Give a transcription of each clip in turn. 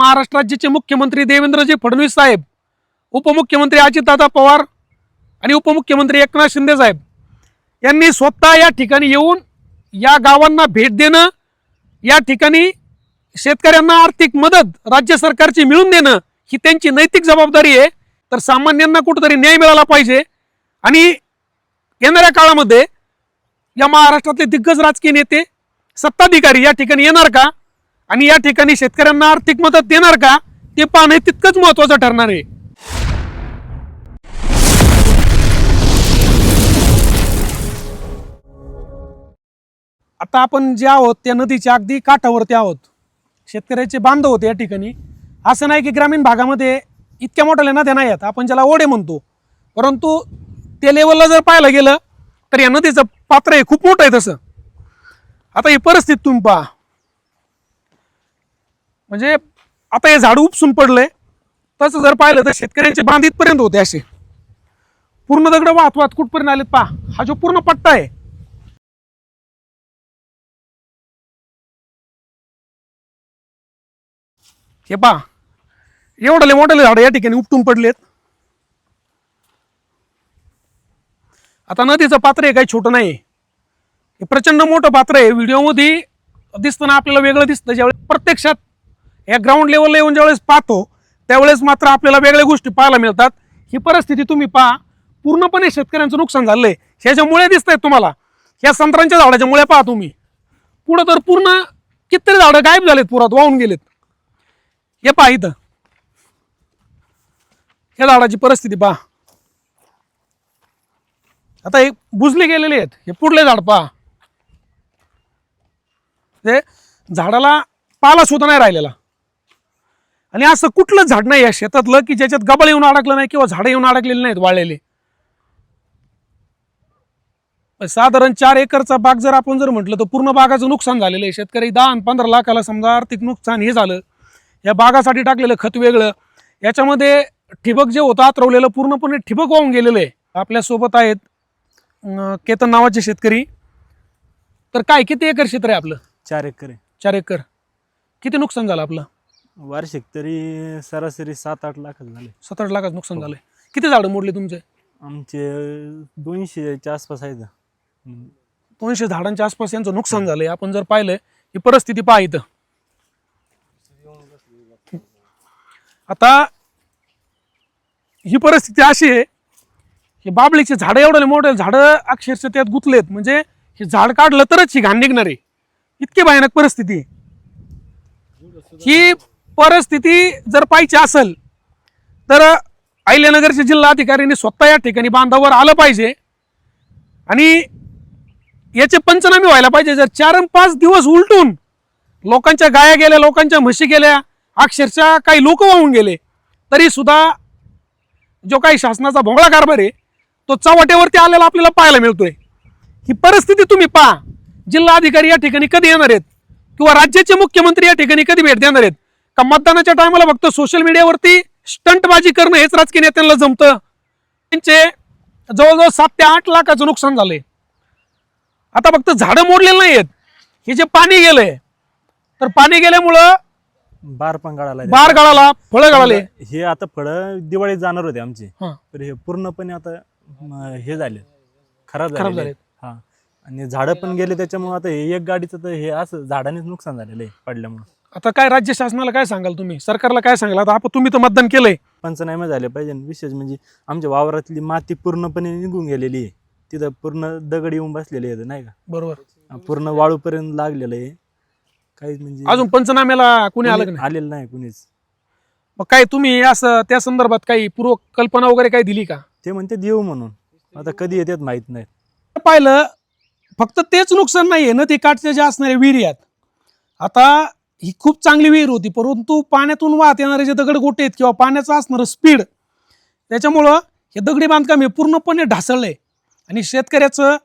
महाराष्ट्र राज्याचे मुख्यमंत्री देवेंद्रजी फडणवीस साहेब उपमुख्यमंत्री अजितदादा पवार आणि उपमुख्यमंत्री एकनाथ शिंदे साहेब यांनी स्वतः या ठिकाणी येऊन या गावांना भेट देणं या ठिकाणी शेतकऱ्यांना आर्थिक मदत राज्य सरकारची मिळून देणं ही त्यांची नैतिक जबाबदारी आहे. तर सामान्यांना कुठंतरी न्याय मिळाला पाहिजे. आणि येणाऱ्या काळामध्ये या महाराष्ट्रातले दिग्गज राजकीय नेते सत्ताधिकारी या ठिकाणी येणार का? आणि या ठिकाणी शेतकऱ्यांना आर्थिक मदत देणार का? ते पाहणे तितकंच महत्वाचं ठरणार आहे. आता आपण जे आहोत त्या नदीच्या अगदी काठावरती आहोत. शेतकऱ्याचे बांधव होते या ठिकाणी. असं नाही की ग्रामीण भागामध्ये इतक्या मोठ्या नद्या नाही आहेत. आपण ज्याला ओढे म्हणतो. परंतु त्या लेवलला जर पाहायला गेलं तर या नदीचं पात्र हे खूप मोठं आहे तसं. आता ही परिस्थिती तुम्ही पहा. म्हणजे आता हे झाड उपसून पडलंय. तसं जर पाहिलं तर शेतकऱ्यांचे बांध इथपर्यंत होते असे. पूर्ण दगड वाहत वाहत कुठपर्यंत आलेत पहा. हा जो पूर्ण पट्टा आहे. हे पहा. एवढले मोठले झाड या ठिकाणी उपटून पडलेत. आता नदीचं पात्र आहे काही छोटं नाही हे प्रचंड मोठं पात्र आहे. व्हिडिओमध्ये दिसतं ना आपल्याला वेगळं दिसतं. ज्यावेळेस प्रत्यक्षात या ग्राउंड लेवलला येऊन ज्यावेळेस पाहतो त्यावेळेस मात्र आपल्याला वेगळ्या गोष्टी पाहायला मिळतात. ही परिस्थिती तुम्ही पहा पूर्णपणे शेतकऱ्यांचं नुकसान झालंय. ह्याच्या मुळे दिसत आहेत तुम्हाला. या संत्रांच्या झाडाच्या मुळे पहा तुम्ही. पुढं तर पूर्ण कितीतरी झाडं गायब झालेत पुरात वाहून गेलेत. हे पहा इथं. या झाडाची परिस्थिती पहा. आता हे बुजले गेलेले आहेत. हे पुढले झाड पहा. ते झाडाला पाला सुद्धा नाही राहिलेला. आणि असं कुठलं झाड नाही या शेतातलं की ज्याच्यात गबळ येऊन अडकलं नाही किंवा झाडं येऊन अडकलेली नाहीत वाळलेले? साधारण चार एकरचा बाग जर आपण जर म्हटलं तर पूर्ण बागाचं नुकसान झालेलं आहे. शेतकरी दहा आणि पंधरा लाखाला समजा आर्थिक नुकसान हे झालं. या बागासाठी टाकलेलं खत वेगळं. याच्यामध्ये ठिबक जे होतं आतरवलेलं पूर्णपणे ठिबक वाहून गेलेलं आहे. आपल्यासोबत आहेत केतन नावाचे शेतकरी. तर काय किती एकर क्षेत्र आहे आपलं? चार एकर आहे. चार एकर. किती नुकसान झालं आपलं? वार्षिक तरी सरासरी सात आठ लाख झाले. सतरा लाखाचं नुकसान झालंय. किती झाडं मोडले तुमचे? आमचे दोनशेच्या आसपास आहेत दोनशे झाडांच्या आसपास यांचं नुकसान झालंय. आपण जर पाहिलं ही परिस्थिती पहा इथं. आता ही परिस्थिती अशी आहे की बाबळीचे झाडं एवढे मोठे झाडं अक्षरशः त्यात गुंतलेत. म्हणजे हे झाड काढलं तरच ही घाण निघणार आहे. इतकी भयानक परिस्थिती आहे. ही परिस्थिती जर पाहिजे असेल तर अहिल्यानगरच्या जिल्हाधिकाऱ्यांनी स्वतः या ठिकाणी बांधावर आलं पाहिजे. आणि याचे पंचनामे व्हायला पाहिजे. जर चार पाच दिवस उलटून लोकांच्या गाया गेल्या लोकांच्या म्हशी गेल्या अक्षरशः काही लोक वाहून गेले तरी सुद्धा जो काही शासनाचा भोंगळा कारभार आहे तो चव्हाट्यावरती आलेला आपल्याला पाहायला मिळतोय. ही परिस्थिती तुम्ही पहा. जिल्हा अधिकारी या ठिकाणी कधी येणार आहेत? किंवा राज्याचे मुख्यमंत्री या ठिकाणी कधी भेट देणार आहेत? का मतदानाच्या टायमाला फक्त सोशल मीडियावरती स्टंटबाजी करणं हेच राजकीय नेत्यांना जमतं. त्यांचे जवळजवळ सात ते आठ लाखाचं नुकसान झालंय. आता फक्त झाडं मोडलेली नाही आहेत हे जे पाणी गेलंय तर पाणी गेल्यामुळं बार पण गळाला बार गळाला फळं गळाले. हे आता फळं दिवाळीत जाणार होते आमचे. हा. तर हे पूर्णपणे आता म, हे झाले खराब खराब झाले झालेत. हा. आणि झाडं पण गेले त्याच्यामुळे आता हे एक गाडीचं तर हे असं झाडानेच नुकसान झालेलं आहे पडल्यामुळे. आता काय राज्य शासनाला काय सांगाल तुम्ही? सरकारला काय सांगाल? आता आपण तुम्ही तर मतदान केलंय. पंचनामे झाले पाहिजे आणि विशेष म्हणजे आमच्या वावरातली माती पूर्णपणे निघून गेलेली आहे. तिथं पूर्ण दगड येऊन बसलेले आहेत नाही बरोबर. का पूर्ण वाळूपर्यंत लागलेलं आहे. काहीच म्हणजे अजून पंचनाम्याला कुणी आलं का नाही? आलेलं नाही कुणीच. मग काय तुम्ही असं त्या संदर्भात काही पूर्व कल्पना वगैरे काही दिली का? ते म्हणते देऊ म्हणून. आता कधी येतात माहीत नाही. पाहिलं फक्त तेच नुकसान नाहीये ना ते काठच्या ज्या असणाऱ्या विहिरी आहेत. आता ही खूप चांगली विहीर होती परंतु पाण्यातून वाहत येणारे जे दगड गोटे आहेत किंवा पाण्याचं असणारं स्पीड त्याच्यामुळं हे दगडी बांधकाम हे पूर्णपणे ढासळलंय. आणि शेतकऱ्याचं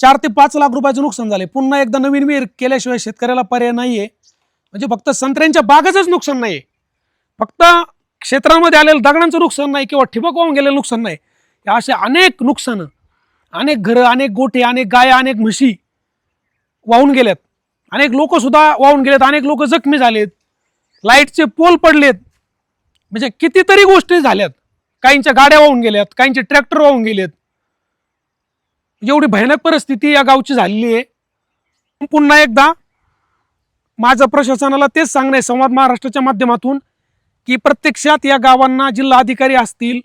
चार ते पाच लाख रुपयाचं नुकसान झालंय. पुन्हा एकदा नवीन विहीर केल्याशिवाय शेतकऱ्याला पर्याय नाहीये. म्हणजे फक्त संत्र्यांच्या बागाचंच नुकसान नाही फक्त क्षेत्रामध्ये आलेलं दगडांचं नुकसान नाही किंवा ठिबक वाहून गेलेलं नुकसान नाही. हे असे अनेक नुकसानं अनेक घरं अनेक गोठे अनेक गाया अनेक म्हशी वाहून गेल्यात. अनेक लोक सुद्धा वाहून गेलेत अनेक लोक जखमी झालेत. लाईटचे पोल पडलेत. म्हणजे कितीतरी गोष्टी झाल्यात. काहींच्या गाड्या वाहून गेल्यात काहींचे ट्रॅक्टर वाहून गेलेत. एवढी भयानक परिस्थिती या गावची झालेली आहे. पुन्हा एकदा माझं प्रशासनाला तेच सांगणं आहे संवाद महाराष्ट्राच्या माध्यमातून की प्रत्यक्षात या गावांना जिल्हा अधिकारी असतील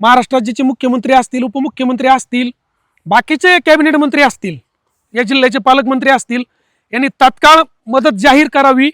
महाराष्ट्र राज्याचे मुख्यमंत्री असतील उपमुख्यमंत्री असतील बाकीचे कॅबिनेट मंत्री असतील या जिल्ह्याचे पालकमंत्री असतील यांनी तात्काळ मदत जाहीर करावी.